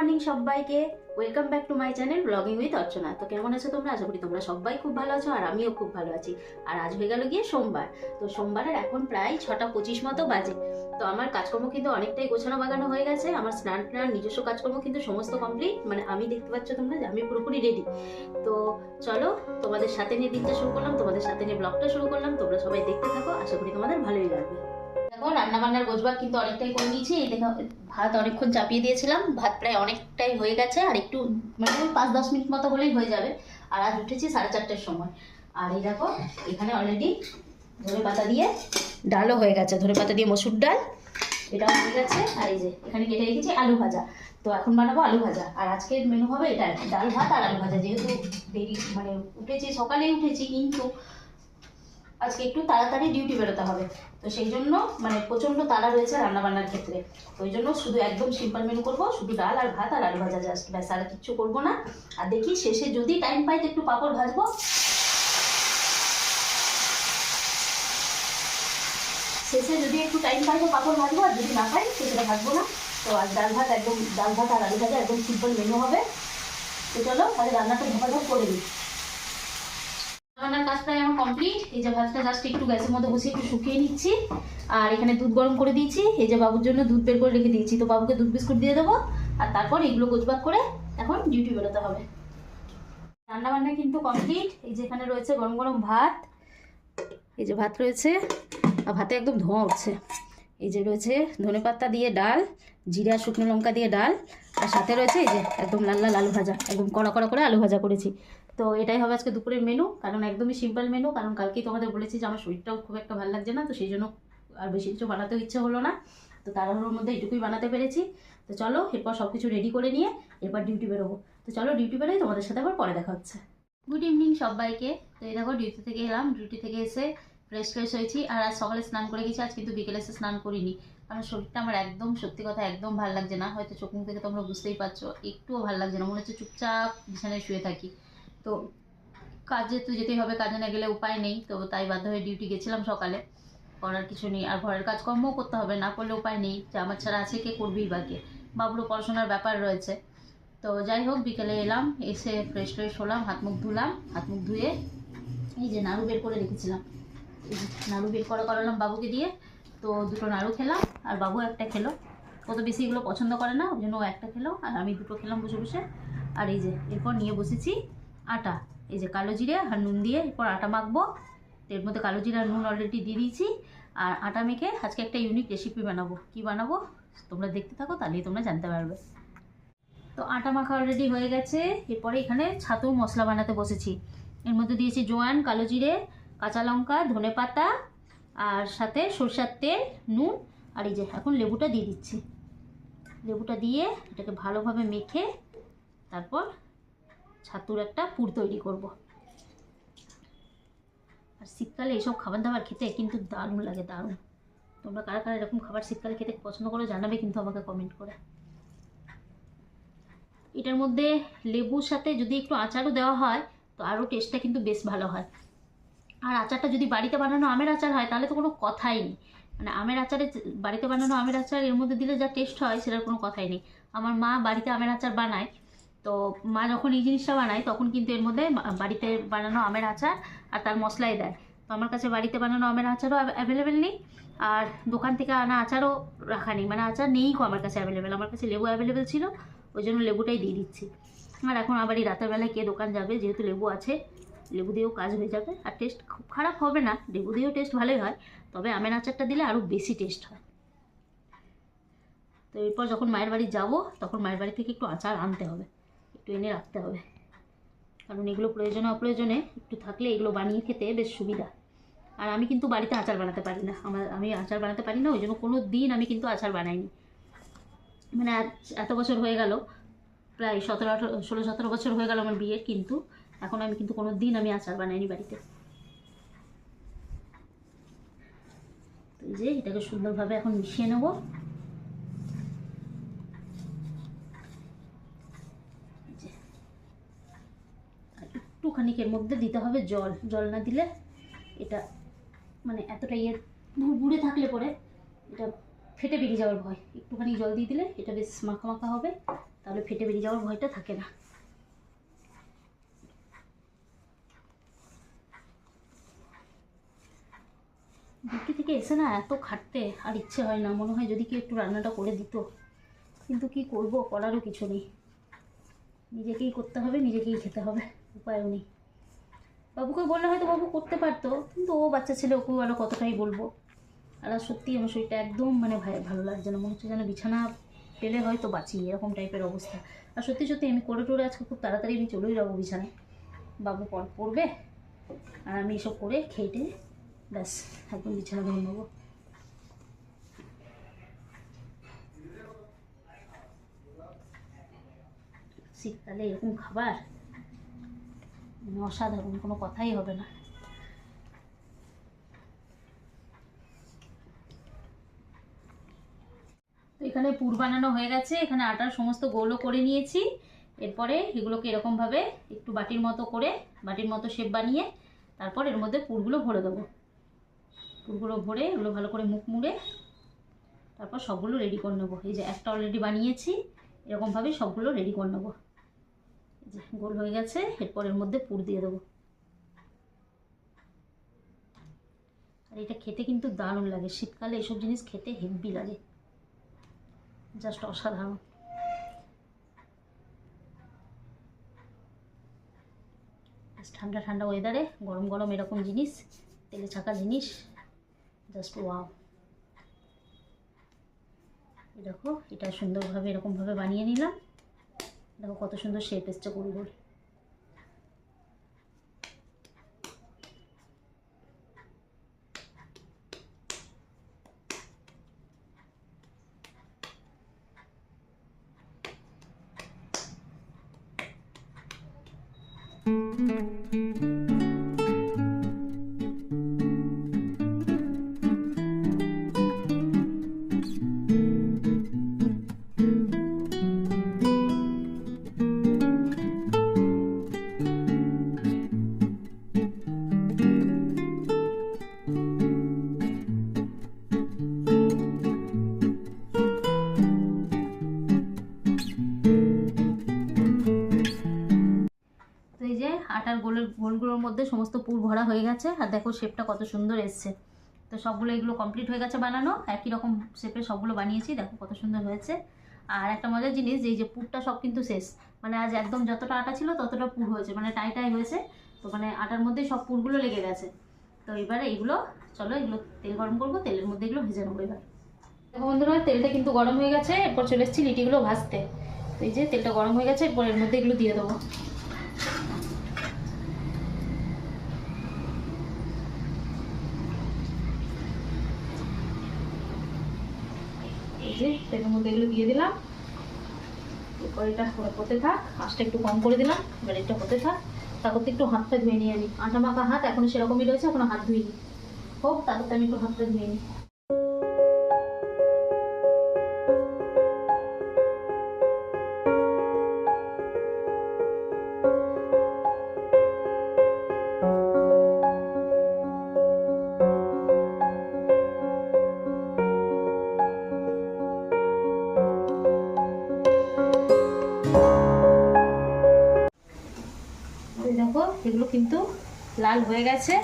Morning সবাইকে। Welcome back to my channel blogging with Archana. তো কেমন আছো তোমরা? আশা করি তোমরা সবাই খুব ভালো আছো, আর আমিও খুব ভালো আছি। আর আজ হয়ে গেল গিয়ে সোমবার। তো সোমবারের এখন প্রায় ছটা পঁচিশ মতো বাজে। তো আমার কাজকর্ম কিন্তু অনেকটাই গোছানো বাগানো হয়ে গেছে। আমার স্নান টান, নিজস্ব কাজকর্ম কিন্তু সমস্ত কমপ্লিট মানে আমি দেখতে পাচ্ছ তোমরা যে আমি পুরোপুরি রেডি তো চলো, তোমাদের সাথে নিয়ে দিনটা শুরু করলাম। তোমাদের সাথে নিয়ে ব্লগটা শুরু করলাম। তোমরা সবাই দেখতে থাকো। আশা করি তোমাদের ভালোই লাগবে। দেখো রান্না বান্নার গোছবাগ কিন্তু অনেকটাই করে নিয়েছি। এই দেখো, ভাত অনেকক্ষণ চাপিয়ে দিয়েছিলাম, ভাত প্রায় অনেকটাই হয়ে গেছে, আর একটু মানে পাঁচ দশ মিনিট মতো হলেই হয়ে যাবে। আর আজ উঠেছি সাড়ে চারটের সময়। আর এই দেখো, এখানে অলরেডি ধনে পাতা দিয়ে ডালও হয়ে গেছে। ধনে পাতা দিয়ে মসুর ডাল, এটাও হয়ে গেছে। আর এই যে, এখানে কেটে রেখেছি আলু ভাজা। তো এখন বানাবো আলু ভাজা। আর আজকের মেনু হবে এটা ডাল ভাত আর আলু ভাজা। যেহেতু দেরি মানে উঠেছি, সকালেই উঠেছি, কিন্তু আজকে একটু তাড়াতাড়ি ডিউটি বেরোতে হবে। তো সেই জন্য মানে প্রচণ্ড তাড়া রয়েছে রান্না বান্নার ক্ষেত্রে ওই জন্য শুধু একদম সিম্পল মেনু করব, শুধু ডাল আর ভাত আর আলু ভাজা জাস্ট ব্যাস, আর কিচ্ছু করব না। আর দেখি শেষে যদি টাইম পাই তো একটু পাঁপড় ভাজবো। শেষে যদি একটু টাইম পাই তো পাঁপড় ভাজবো, আর যদি না পাই তো সেটা ভাজবো না। তো আজ ডাল ভাত একদম, ডাল ভাত আর আলু ভাজা একদম সিম্পল মেনু হবে। তো চলো, তাহলে রান্নাটা ঝপাঝপ করে দিই। রান্নার কাজ প্রায় কমপ্লিট এই যে ভাতটা জাস্ট একটু গ্যাসের মধ্যে বসে একটু শুকিয়ে নিচ্ছি। আর এখানে দুধ গরম করে দিয়েছি। এই যে বাবুর জন্য দুধ বের করে রেখে দিয়েছি। তো বাবুকে দুধ বিস্কুট দিয়ে দেবো। আর তারপর এগুলো গোছবাগ করে এখন ডিউটি বেরোতে হবে। রান্না বান্না কিন্তু কমপ্লিট এই যে এখানে রয়েছে গরম গরম ভাত। এই যে ভাত রয়েছে। আর ভাতে একদম ধোঁয়া উঠছে। এই যে রয়েছে ধনে ধনেপাতা দিয়ে ডাল, জিরা, শুকনো লঙ্কা দিয়ে ডাল। আর সাথে রয়েছে এই যে একদম লাল লাল আলু ভাজা। একদম কড়া কড়া করে আলু ভাজা করেছি। তো এটাই হবে আজকে দুপুরের মেনু কারণ একদমই সিম্পল মেনু কারণ কালকেই তোমাদের বলেছি যে আমার শরীরটাও খুব একটা ভালো লাগছে না, তো সেই জন্য আর বেশি কিছু বানাতেও ইচ্ছে হলো না। তো তাড়াহুড়োর মধ্যে এটুকুই বানাতে পেরেছি। তো চলো, এরপর সব কিছু রেডি করে নিয়ে এরপর ডিউটি বেরোবো। তো চলো ডিউটি বেরোই, তোমাদের সাথে আবার পরে দেখা হচ্ছে। গুড ইভিনিং সবাইকে। তো এই দেখো ডিউটি থেকে এলাম ডিউটি থেকে এসে ফ্রেশ ফ্রেশ হয়েছি। আর আজ সকালে স্নান করে গেছি, আজ কিন্তু বিকেলে এসে স্নান করিনি। কারণ শরীরটা আমার একদম, সত্যি কথা, একদম ভালো লাগছে না। হয়তো চোখ মুখ থেকে তোমরা বুঝতেই পারছ, একটুও ভালো লাগছে না। মনে হচ্ছে চুপচাপ বিছানায় শুয়ে থাকি। তো কাজে তো যেতেই হবে, কাজে না গেলে উপায় নেই। তো তাই বাধ্য হয়ে ডিউটি গেছিলাম সকালে। করার কিছু নেই, আর ঘরের কাজকর্মও করতে হবে, না করলে উপায় নেই। যে আমার ছাড়া আছে কে করবেই বা কে। বাবুরও পড়াশোনার ব্যাপার রয়েছে। তো যাই হোক, বিকেলে এলাম, এসে ফ্রেশ ফ্রেশ হলাম, হাত মুখ ধুলাম, হাত মুখ ধুয়ে এই যে নাড়ু বের করে রেখেছিলাম। নাড়ু বের করা করালাম বাবুকে দিয়ে। তো দুটো নাড়ু খেলাম, আর বাবু একটা খেলো। ও তো বেশি এগুলো পছন্দ করে না, ওই জন্য ও একটা খেলো, আর আমি দুটো খেলাম বসে বসে। আর এই যে, এরপর নিয়ে বসেছি আটা, এই যে কালো জিরে আর নুন দিয়ে এরপর আটা মাখবো। এর মধ্যে কালো জিরে আর নুন অলরেডি দিয়ে দিয়েছি। আর আটা মেখে আজকে একটা ইউনিক রেসিপি বানাবো। কি বানাবো? তোমরা দেখতে থাকো, তাহলেই তোমরা জানতে পারবে। তো আটা মাখা অলরেডি হয়ে গেছে। এরপরে এখানে ছাতুর মশলা বানাতে বসেছি। এর মধ্যে দিয়েছি জোয়ান, কালো জিরে, কাঁচা লঙ্কা, ধনে পাতা আর সাথে সরষার তেল, নুন আর এই যে এখন লেবুটা দিয়ে দিচ্ছি। লেবুটা দিয়ে এটাকে ভালোভাবে মেখে তারপর ছাতুর একটা পুর তৈরি করব। আর শীতকালে এইসব খাবার দাবার খেতে কিন্তু দারুণ লাগে, দারুণ। তোমরা কারা কারা এরকম খাবার শীতকালে খেতে পছন্দ করো জানাবে কিন্তু আমাকে কমেন্ট করে। এটার মধ্যে লেবুর সাথে যদি একটু আচারও দেওয়া হয়, তো আরও টেস্টটা কিন্তু বেশ ভালো হয়। আর আচারটা যদি বাড়িতে বানানো আমের আচার হয়, তাহলে তো কোনো কথাই নেই। মানে আমের আচারে বাড়িতে বানানো আমের আচার এর মধ্যে দিলে যা টেস্ট হয়, সেটার কোনো কথাই নেই। আমার মা বাড়িতে আমের আচার বানায় তো মা যখন এই জিনিসটা বানায়, তখন কিন্তু এর মধ্যে বাড়িতে বানানো আমের আচার আর তার মশলাই দেয়। তো আমার কাছে বাড়িতে বানানো আমের আচারও অ্যাভেলেবেল নেই। আর দোকান থেকে আনা আচারও রাখা নেই। মানে আচার নেই কো, আমার কাছে অ্যাভেলেবেল আমার কাছে লেবু অ্যাভেলেবেল ছিল, ওই জন্য লেবুটাই দিয়ে দিচ্ছি। আর এখন আবার এই রাতের বেলায় কে দোকান যাবে, যেহেতু লেবু আছে, লেবু দিয়েও কাজ হয়ে যাবে। আর টেস্ট খুব খারাপ হবে না, লেবু দিয়েও টেস্ট ভালোই হয়। তবে আমের আচারটা দিলে আরও বেশি টেস্ট হয়। তো এরপর যখন মায়ের বাড়ি যাব, তখন মায়ের বাড়ি থেকে একটু আচার আনতে হবে। একটু এনে রাখতে হবে। কারণ এগুলো প্রয়োজনে অপ্রয়োজনে একটু থাকলে এগুলো বানিয়ে খেতে বেশ সুবিধা। আর আমি কিন্তু বাড়িতে আচার বানাতে পারি না। আমার, আমি আচার বানাতে পারি না, ওই জন্য কোনো দিন আমি কিন্তু আচার বানাইনি। মানে এত বছর হয়ে গেল, প্রায় সতেরো, আঠারো, ষোলো, সতেরো বছর হয়ে গেল আমার বিয়ে, কিন্তু এখন আমি কিন্তু কোনো দিন আমি আচার বানাইনি বাড়িতে। এই যে, এটাকে সুন্দরভাবে এখন মিশিয়ে নেব এই যে। আর এর মধ্যে দিতে হবে জল। জল না দিলে এটা মানে এতটা ইয়ে বুড়ে থাকলে পরে এটা ফেটে বেরিয়ে যাওয়ার ভয়। একটুখানি জল দিয়ে দিলে এটা বেশ মাখা মাখা হবে, তাহলে ফেটে বেরিয়ে যাওয়ার ভয়টা থাকে না। ডিউটি থেকে এসে না এত খাটতে আর ইচ্ছে হয় না, মনে হয় যদি কি একটু রান্নাটা করে দিত। কিন্তু কি করব, করারও কিছু নেই। নিজেকেই করতে হবে, নিজেকেই খেতে হবে। উপায়ও নেই। বাবুকে বললে হয়তো বাবু করতে পারতো, কিন্তু ও বাচ্চা ছেলে, ওকেও আরও কতটাই বলব। আর সত্যি আমার শরীরটা একদম মানে ভালো লাগছে না। মনে হচ্ছে যেন বিছানা পেলে হয়তো বাঁচি, এরকম টাইপের অবস্থা। আর সত্যি সত্যি আমি করে টোরে আজকে খুব তাড়াতাড়ি আমি চলেই যাব বিছানায়। বাবু পর পড়বে, আর আমি এসব করে খেয়ে ব্যাস, একদম বিছানা ধরে নেব শীতকালে এরকম খাবার অসাধারণ, কোনো কথাই হবে না। এখানে পুর বানানো হয়ে গেছে, এখানে আটার সমস্ত গোলও করে নিয়েছি। এরপরে এগুলোকে এরকমভাবে একটু বাটির মতো করে, বাটির মতো শেপ বানিয়ে তারপর এর মধ্যে পুরগুলো ভরে দেবো। পুরগুলো ভরে এগুলো ভালো করে মুখ মুড়ে তারপর সবগুলো রেডি করে নেব। এই যে একটা অলরেডি বানিয়েছি, এরকমভাবে সবগুলো রেডি করে নেব। গোল হয়ে গেছে, এরপর এর মধ্যে পুর দিয়ে দেবো। আর এটা খেতে কিন্তু দারুণ লাগে। শীতকালে এসব জিনিস খেতে হেভি লাগে। জাস্ট অসাধারণ। আজ ঠান্ডা ঠান্ডা ওয়েদারে গরম গরম এরকম জিনিস, তেলে ছাকা জিনিস জাস্ট ওয়াও দেখো, এটা সুন্দরভাবে, এরকমভাবে বানিয়ে নিলাম। দেখো কত সুন্দর শেপ এসছে গোল গোল গোলগুলোর মধ্যে সমস্ত পুর ভরা হয়ে গেছে। আর দেখো শেপটা কত সুন্দর এসছে। তো সবগুলো এগুলো কমপ্লিট হয়ে গেছে বানানো। একই রকম শেপে সবগুলো বানিয়েছি। দেখো কত সুন্দর হয়েছে। আর একটা মজার জিনিস, যে এই যে পুরটা সব কিন্তু শেষ। মানে আজ একদম যতটা আটা ছিল ততটা পুর হয়েছে। মানে টাই টাই হয়েছে। তো মানে আটার মধ্যে সব পুরগুলো লেগে গেছে। তো এবারে এগুলো, চলো এগুলো তেল গরম করব, তেলের মধ্যে এগুলো ভেজে নেব এবার। দেখো বন্ধুরা, তেলটা কিন্তু গরম হয়ে গেছে। এরপর চলে এসেছি লিটিগুলো ভাজতে। তো এই যে তেলটা গরম হয়ে গেছে, এরপর এর মধ্যে এগুলো দিয়ে দেবো এই যে তেলের মধ্যে এগুলো দিয়ে দিলাম। এরপর এটা হতে থাক আঁচটা একটু কম করে দিলাম, এবার এটা হতে থাক। তারপর একটু হাতটা ধুয়ে নিয়ে আমি আটা মাখা হাত এখনও সেরকমই রয়েছে, এখনও হাত ধুইনি। হোক, তারপর আমি একটু হাতটা ধুয়ে নিই। লাল হয়ে গেছে।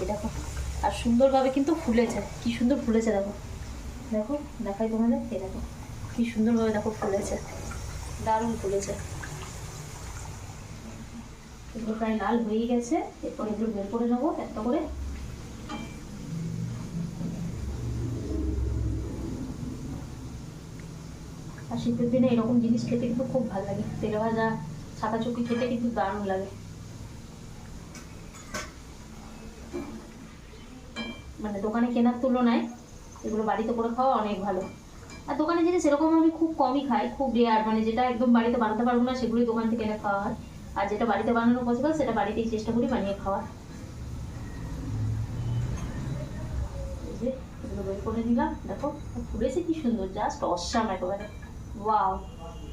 এই দেখো, আর সুন্দরভাবে কিন্তু ফুলেছে। কি সুন্দর ফুলেছে দেখো। দেখো, দেখাই তোমাদের, এই দেখো, কি সুন্দরভাবে দেখো ফুলেছে। দারুণ ফুলেছে। এগুলো প্রায় লাল হয়েই গেছে। এরপর এগুলো বের করে নেব, একটা করে। আর শীতের দিনে এরকম জিনিস খেতে কিন্তু খুব ভালো লাগে। তেলে ভাজা ছাকা চুকি খেতে কিন্তু দারুণ লাগে। মানে দোকানে কেনার তুলনায় এগুলো বাড়িতে করে খাওয়া অনেক ভালো। আর দোকানে জিনিস এরকম আমি খুব কমই খাই, খুব রেয়ার মানে যেটা একদম বাড়িতে বানাতে পারব না সেগুলোই দোকান থেকে এনে খাওয়া হয়। আর যেটা বাড়িতে বানানো পসিবল সেটা বাড়িতেই চেষ্টা করি বানিয়ে খাওয়ার বের করে দিলাম দেখো কি সুন্দর জাস্ট একেবারে। ওয়াও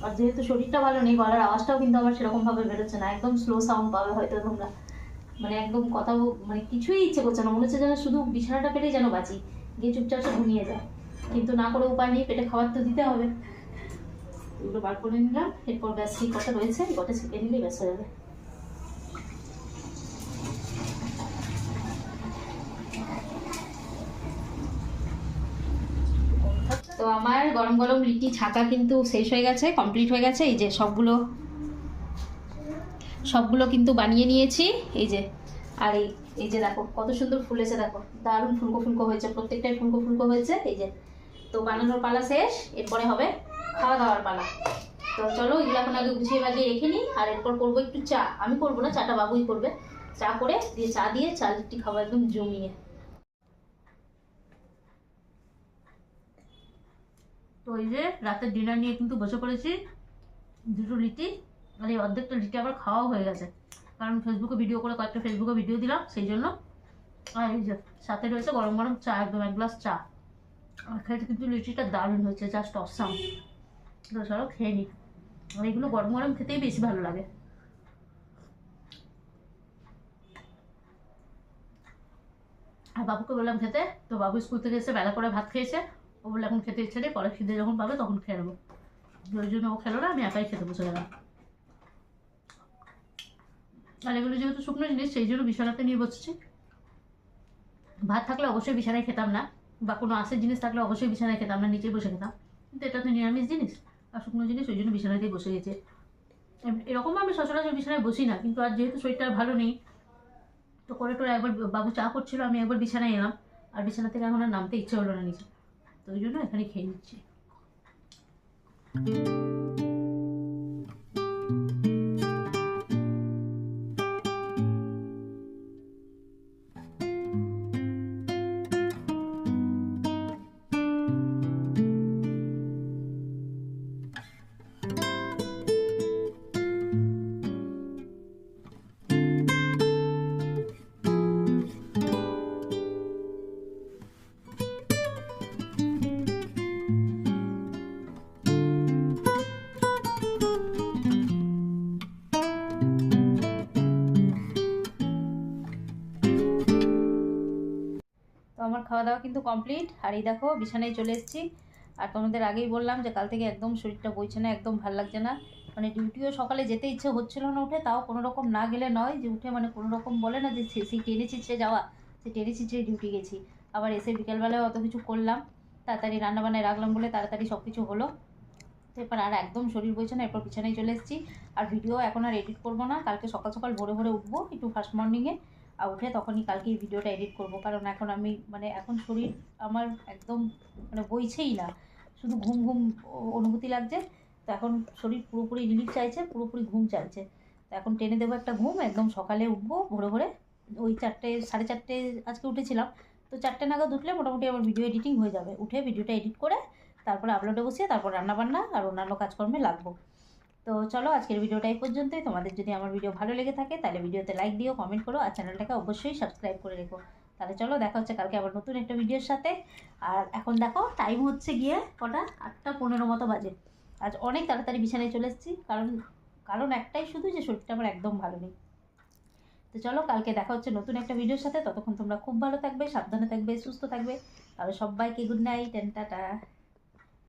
আর যেহেতু শরীরটা ভালো নেই, গলার আওয়াজটাও কিন্তু আবার সেরকম ভাবে বেরোচ্ছে না, একদম স্লো সাউন্ড পাবে হয়তো তোমরা। মানে একদম কথা মানে কিছুই ইচ্ছে করছে না। মনে হচ্ছে যেন শুধু বিছানাটা পেলেই যেন বাঁচি। গিয়ে চুপচাপ ঘুমিয়ে যায়। কিন্তু না করে উপায় নেই, পেটে খাবার তো দিতে হবে। এগুলো বার করে নিলাম। এরপর ব্যাস এই কথা রয়েছে। কটা ছেঁকে নিলেই ব্যাস হয়ে যাবে। তো আমার গরম গরম লিটি ছাকা কিন্তু শেষ হয়ে গেছে, কমপ্লিট হয়ে গেছে। এই যে সবগুলো সবগুলো কিন্তু বানিয়ে নিয়েছি। এই যে, আর এই এই যে দেখো, কত সুন্দর ফুলেছে দেখো। দারুণ ফুলকো ফুলকো হয়েছে, প্রত্যেকটাই ফুলকো ফুলকো হয়েছে, এই যে। তো বানানোর পালা শেষ, এরপরে হবে খাওয়া দাওয়ার পালা। তো চলো, এগুলো এখন আগে গুছিয়ে বাগিয়ে রেখে নিই, আর এরপর করব একটু চা। আমি করব না, চাটা বাবুই করবে। চা করে দিয়ে চা দিয়ে চা লিট্টি খাব একদম জমিয়ে। তো এই যে, রাতের ডিনার নিয়ে কিন্তু বসে পড়েছি, দুটো লিটি আর এই অর্ধেকটা লিটি আবার খাওয়াও হয়ে গেছে। কারণ ফেসবুকে ভিডিও করে কয়েকটা ফেসবুকে ভিডিও দিলাম, সেই জন্য আর এই যে সাথে রয়েছে গরম গরম চা, একদম এক গ্লাস চা। আর খেতে কিন্তু লিচিটা দারুণ হয়েছে জাস্ট অসাম তো চলো খেয়ে নিই। আর এগুলো গরম গরম খেতেই বেশি ভালো লাগে। আর বাবুকে বললাম খেতে, তো বাবু স্কুল থেকে এসে বেলা করে ভাত খেয়েছে। ও বললে, এখন খেতে ইচ্ছে নেই, পরে খিদে যখন পাবে তখন খেয়ে নেব। ওই জন্য ও খেলো না, আমি একাই খেতে বসে গেলাম। আর এগুলো যেহেতু শুকনো জিনিস, সেই জন্য বিছানাতে নিয়ে বসেছি। ভাত থাকলে অবশ্যই বিছানায় খেতাম না, বা কোনো আশের জিনিস থাকলে অবশ্যই বিছানায় খেতাম না, নিচে বসে খেতাম। কিন্তু এটা তো নিরামিষ জিনিস, আর শুকনো জিনিস ওই জন্য বিছানাতেই বসে গেছে। এরকম আমি সচরাচর বিছানায় বসি না, কিন্তু আর যেহেতু শরীরটা ভালো নেই, তো করে টোরে একবার বাবু চা করছিল, আমি একবার বিছানায় এলাম, আর বিছানা থেকে এখন আর নামতে ইচ্ছে হলো না নিচে। তো ওই জন্য এখানে খেয়ে নিচ্ছি। খাওয়া দাওয়া কিন্তু কমপ্লিট আর এই দেখো, বিছানায় চলে এসেছি। আর তোমাদের আগেই বললাম যে, কাল থেকে একদম শরীরটা বইছে না, একদম ভালো লাগছে না। মানে ডিউটিও সকালে যেতে ইচ্ছে হচ্ছিল না উঠে, তাও কোনো রকম না গেলে নয় যে, উঠে মানে কোনো রকম বলে না যে সেই টেনে ছিঁচড়ে যাওয়া সেই টেনে ছিঁচড়ে ডিউটি গেছি। আবার এসে বিকেলবেলায় অত কিছু করলাম, তাড়াতাড়ি রান্না রান্নাবান্নায় রাখলাম বলে তাড়াতাড়ি সব কিছু হলো এরপর আর একদম শরীর বইছে না, এরপর বিছানায় চলে এসেছি। আর ভিডিও এখন আর এডিট করব না, কালকে সকাল সকাল ভোরে ভোরে উঠবো, একটু ফার্স্ট মর্নিংয়ে উঠে তখনই কালকে এই ভিডিওটা এডিট করব। কারণ এখন আমি মানে এখন শরীর আমার একদম মানে বইছেই না। শুধু ঘুম ঘুম অনুভূতি লাগছে। তো এখন শরীর পুরোপুরি রিলিফ চাইছে, পুরোপুরি ঘুম চাইছে। তো এখন টেনে দেবো একটা ঘুম, একদম সকালে উঠবো, ভোরে ভোরে। ওই চারটে, সাড়ে চারটে আজকে উঠেছিলাম। তো চারটে নাগাদ উঠলে মোটামুটি আমার ভিডিও এডিটিং হয়ে যাবে। উঠে ভিডিওটা এডিট করে, তারপরে আপলোডে বসিয়ে তারপর রান্নাবান্না আর অন্যান্য কাজকর্মে লাগবো। তো চলো আজকের ভিডিওটা এই পর্যন্তই। তোমাদের যদি আমার ভিডিও ভালো লেগে থাকে, তাহলে ভিডিওতে লাইক দিও কমেন্ট করো, আর চ্যানেলটাকে অবশ্যই সাবস্ক্রাইব করে রেখো। তাহলে চলো দেখা হচ্ছে কালকে আবার নতুন একটা ভিডিওর সাথে। আর এখন দেখো টাইম হচ্ছে গিয়ে কটা? আটটা পনেরো মতো বাজে। আজ অনেক তাড়াতাড়ি বিছানায় চলে এসেছি, কারণ কারণ একটাই শুধু যে শরীরটা আমার একদম ভালো নেই। তো চলো কালকে দেখা হচ্ছে নতুন একটা ভিডিওর সাথে। ততক্ষণ তোমরা খুব ভালো থাকবে, সাবধানে থাকবে, সুস্থ থাকবে। তাহলে সবাইকে গুড নাইট অ্যান্ড টাটা